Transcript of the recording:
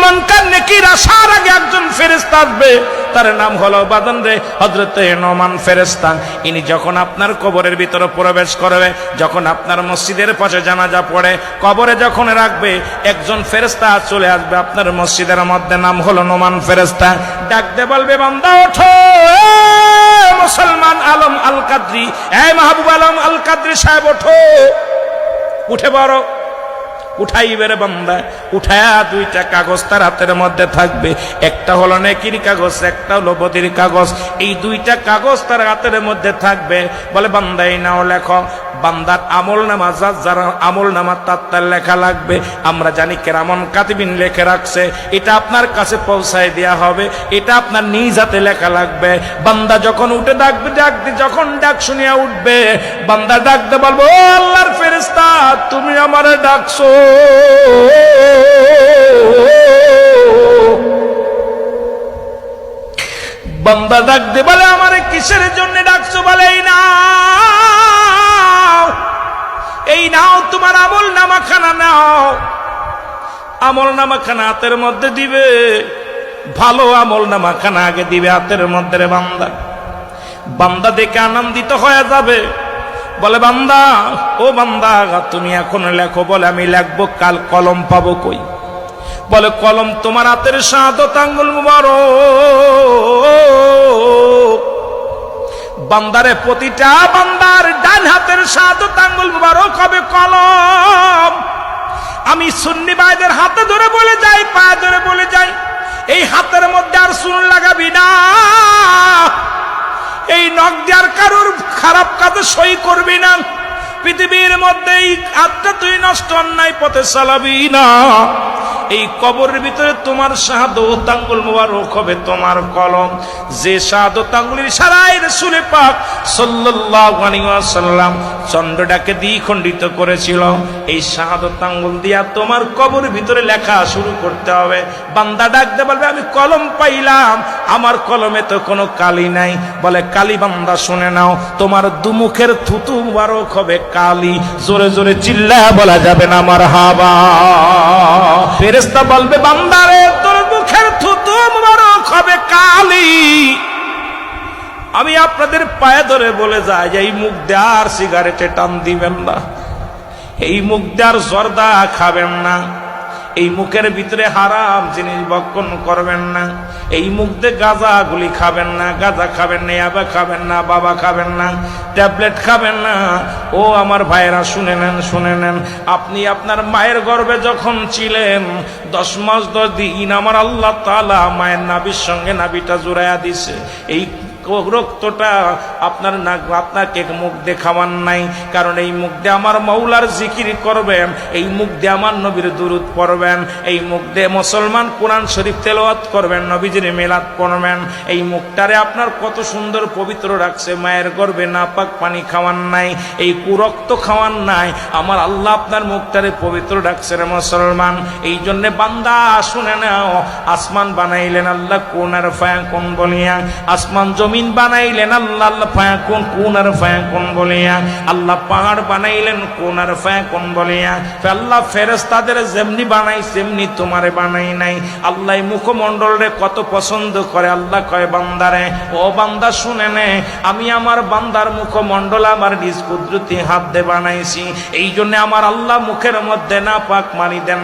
মুসলমানকার নেকির আসার আগে একজন আসবে, তার নাম হলো বাদন রে হজরতে ইনি যখন আপনার কবরের ভিতরে প্রবেশ করবে, যখন আপনার মসজিদের পাশে জানাজা পড়ে, কবরে যখন রাখবে, একজন ফেরেস্তা চলে আসবে আপনার মসজিদের মধ্যে, নাম হলো নোমান ফেরেস্তা ডাকতে বলবে, বান্দা, ওঠো। মুসলমান আলম আল কাদ্রি এ মাহবুব আলম আল কাদ্রি সাহেব, ওঠো। উঠে বড় উঠাইবের বান্দা। উঠায়া দুইটা কাগজ তার হাতের মধ্যে থাকবে। একটা হলো নেকির কাগজ, একটা হলো বদির কাগজ। এই দুইটা কাগজ তার হাতের মধ্যে থাকবে। বলে বান্দা এই নাও লেখো। বান্দার আমল নামা, যার যার আমল নামা, তার তার লেখা লাগবে। আমরা জানি কেরামন কাতিবিন লেখে রাখছে। এটা আপনার কাছে পৌঁছায় দেওয়া হবে। এটা আপনার নিজ হাতে লেখা লাগবে। বান্দা যখন উঠে ডাকবে ডাক দি- যখন ডাক শুনিয়া উঠবে, বান্দা ডাকতে বলব আল্লাহর ফেরেস্তা তুমি আমারে ডাকছো। বান্দা ডাক দে বলে, আমারে কিসের জন্য ডাকছো? বলে, এই নামাখানা নাও। আমল নামাখানা হাতের মধ্যে দিবে। ভালো আমল নামাখানা আগে দিবে হাতের মধ্যে রে বান্দা। বান্দা দেখে আনন্দিত হয়ে যাবে। বলে, বান্দা, ও বান্দা, তুমি এখন লেখো, বলে, আমি লেখবো, কাল কলম পাবো কই? বলে, কলম তোমার হাতের সাদত আঙ্গুল মুবারক। বান্দারে, প্রতিটা বান্দার ডান হাতের সাদত তাঙ্গুল মুবারক হবে কলম। আমি সুন্নি ভাইদের হাতে ধরে বলে যাই, পায়ে ধরে বলে যাই, এই হাতের মধ্যে আর সুন লাগাবি না। এই নখ দেওয়ার কারোর খারাপ কাজে সই করবি না। পৃথিবীর মধ্যে এই আত্মা তুই নষ্ট, অন্যায় পথে চালাবি না। এই কবরের ভিতরে তোমার শাহাদত আঙ্গুল মোবারক হবে, তোমার কলম। যে শাহাদত আঙ্গুলের সারাই রসুলে পাক সাল্লাল্লাহু আলাইহি ওয়াসাল্লাম চন্দ্রটাকে দ্বিখণ্ডিত করেছিল। এই শাহাদত আঙ্গুল দিয়া তোমার কবর ভিতরে লেখা শুরু করতে হবে। বান্দা ডাকতে বলবে, আমি কলম পাইলাম। আমার কলমে তো কোনো কালি নাই। বলে, কালি বান্দা, শুনে নাও। তোমার দুমুখের থুতু মুবারক হবে কালি। জোরে জোরে চিল্লা বলা যাবে না আমার হাবা ফেরেস্তা বলবে বান্দারে তোর মুখের থুতু মুবারক হবে কালি। আমি আপনাদের পায়ে ধরে বলে যাই যে এই মুখ দেয়ার সিগারেটে টান দিবেন না। এই মুখ দেয়ার জর্দা খাবেন না। এই মুখের ভিতরে হারাম জিনিস বক্ষণ করবেন না। এই মুখ দিয়ে গাঁজা গুলি খাবেন না, গাঁজা খাবেন না, ইয়াবা খাবেন না, বাবা খাবেন না, ট্যাবলেট খাবেন না। ও আমার ভাইয়েরা, শুনে নেন শুনে নেন। আপনি আপনার মায়ের গর্ভে যখন ছিলেন, দশ মাস দশ দিন আমার আল্লাহ তালা মায়ের নাবির সঙ্গে নাবিটা জোড়াইয়া দিছে। এই রক্তটা আপনার না আপনাকে মুখ দেখাবার নাই। কারণ এই মুখ দিয়ে আমার মৌলার জিকির করবেন, এই মুখ দিয়ে আমার নবীর দুরুদ পড়বেন, এই মুখ দিয়ে মুসলমান কোরআন শরীফ তেলাওয়াত করবেন, নবীজির মেলাদ পড়বেন। এই মুখটারে আপনার কত সুন্দর পবিত্র রাখছে, মায়ের গর্বে না পাক পানি খাওয়ান নাই, এই কুরক্ত খাওয়ান নাই। আমার আল্লাহ আপনার মুখটারে পবিত্র রাখছে রে মুসলমান। এই জন্যে বান্দা, শুনে নাও, আসমান বানাইলেন আল্লাহ, কোন আর ফায়া কোন বলিয়া। আসমান জমিন বানাইলেন, আল্লাহ আল্লাহ ফায়া কোন আর ফায়া কোন বলিয়া। আল্লাহ পাহাড় বানাইলেন, কোন আর ফায়া কোন বলিয়া আল্লাহ ফেরেস্তাদের যেমনি বানাই সেমনি তোমারে বানাই নাই। আল্লাহ এই মুখমণ্ডল রে কত পছন্দ করে, আল্লাহ কয়, বান্দারে, ও বান্দা, শুনে নে, আমি আমার বান্দার মুখমণ্ডল আমার নিজ কুদরতি হাত দিয়ে বানাইছি। এই জন্য আমার আল্লাহ মুখের মধ্যে না পাক মারি দেন